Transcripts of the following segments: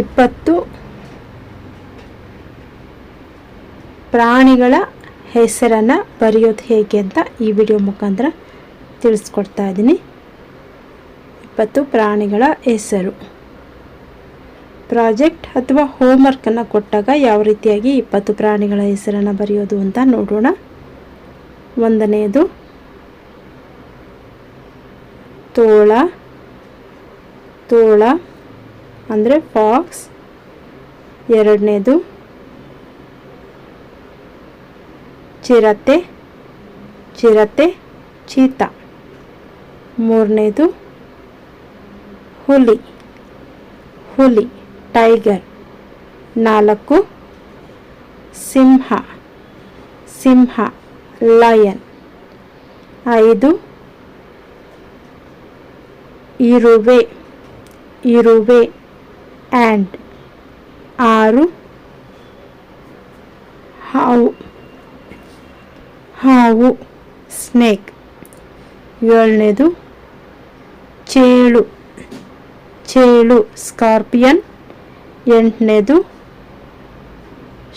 ಇಪ್ಪತ್ತು. ಪ್ರಾಣಿಗಳ ಹೆಸರನ್ನು ಬರೆಯೋದು ಹೇಗೆ ಅಂತ ಈ ವಿಡಿಯೋ ಮುಖಾಂತರ ತಿಳಿಸ್ಕೊಡ್ತಾ ಇದ್ದೀನಿ. ಇಪ್ಪತ್ತು ಪ್ರಾಣಿಗಳ ಹೆಸರು. ಪ್ರಾಜೆಕ್ಟ್ ಅಥವಾ ಹೋಮ್ವರ್ಕನ್ನು ಕೊಟ್ಟಾಗ ಯಾವ ರೀತಿಯಾಗಿ ಇಪ್ಪತ್ತು ಪ್ರಾಣಿಗಳ ಹೆಸರನ್ನು ಬರೆಯೋದು ಅಂತ ನೋಡೋಣ. ಒಂದನೆಯದು, ತೋಳ ತೋಳ ಅಂದರೆ ಫಾಕ್ಸ್ ಎರಡನೇದು ಚಿರತೆ ಚಿರತೆ ಚೀತಾ ಮೂರನೇದು ಹುಲಿ ಹುಲಿ ಟೈಗರ್ ನಾಲ್ಕು ಸಿಂಹ ಸಿಂಹ ಲಯನ್ ಐದು ಇರುವೆ ಇರುವೆ ಆ್ಯಂಡ್ ಆರು ಹಾವು ಹಾವು ಸ್ನೇಕ್ ಏಳನೇದು ಚೇಳು ಚೇಳು ಸ್ಕಾರ್ಪಿಯನ್ ಎಂಟನೇದು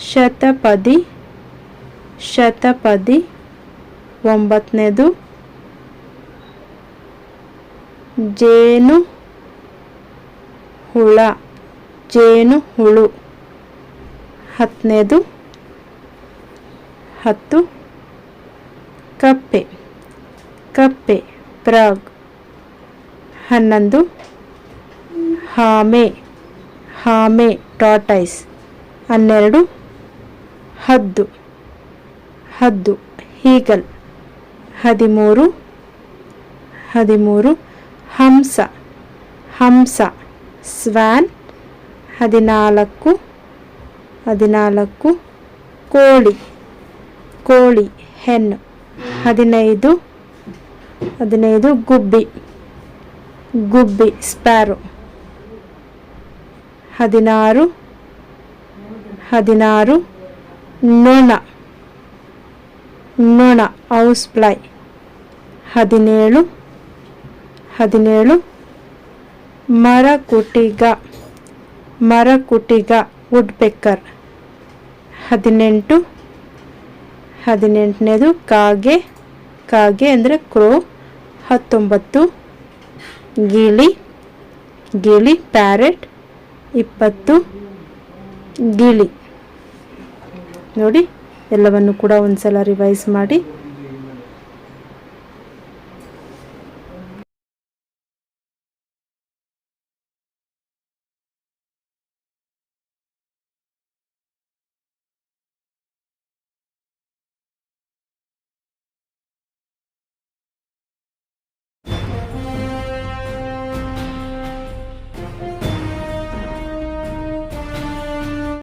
ಶತಪದಿ ಶತಪದಿ ಒಂಬತ್ತನೇದು ಜೇನು ಹುಳ ಜೇನು ಹುಳು. ಹತ್ತನೇದು ಹತ್ತು, ಕಪ್ಪೆ. ಕಪ್ಪೆ, ಪ್ರಾಗ್. ಹನ್ನೊಂದು, ಹಾಮೆ. ಹಾಮೆ ಟಾಟೈಸ್ ಹನ್ನೆರಡು, ಹದ್ದು. ಹದ್ದು, ಹೀಗಲ್. ಹದಿಮೂರು ಹದಿಮೂರು, ಹಂಸ. ಹಂಸ ಸ್ವ್ಯಾನ್ ಹದಿನಾಲ್ಕು ಹದಿನಾಲ್ಕು, ಕೋಳಿ ಕೋಳಿ ಹೆಣ್ಣು ಹದಿನೈದು ಹದಿನೈದು, ಗುಬ್ಬಿ ಗುಬ್ಬಿ, ಸ್ಪ್ಯಾರೋ, ಹದಿನಾರು ಹದಿನಾರು, ನೊಣ ನೊಣ, ಹೌಸ್ ಫ್ಲೈ, ಹದಿನೇಳು ಹದಿನೇಳು, ಮರಕುಟಿಗ. ಮರಕುಟಿಗ ವುಡ್ ಬೆಕ್ಕರ್ ಹದಿನೆಂಟು, ಹದಿನೆಂಟನೇದು ಕಾಗೆ ಕಾಗೆ ಅಂದರೆ ಕ್ರೋ. ಹತ್ತೊಂಬತ್ತು, ಗಿಳಿ ಗಿಳಿ, ಪ್ಯಾರೆಟ್. ಇಪ್ಪತ್ತು, ಗಿಳಿ. ನೋಡಿ, ಎಲ್ಲವನ್ನು ಕೂಡ ಒಂದ್ಸಲ ರಿವೈಸ್ ಮಾಡಿ.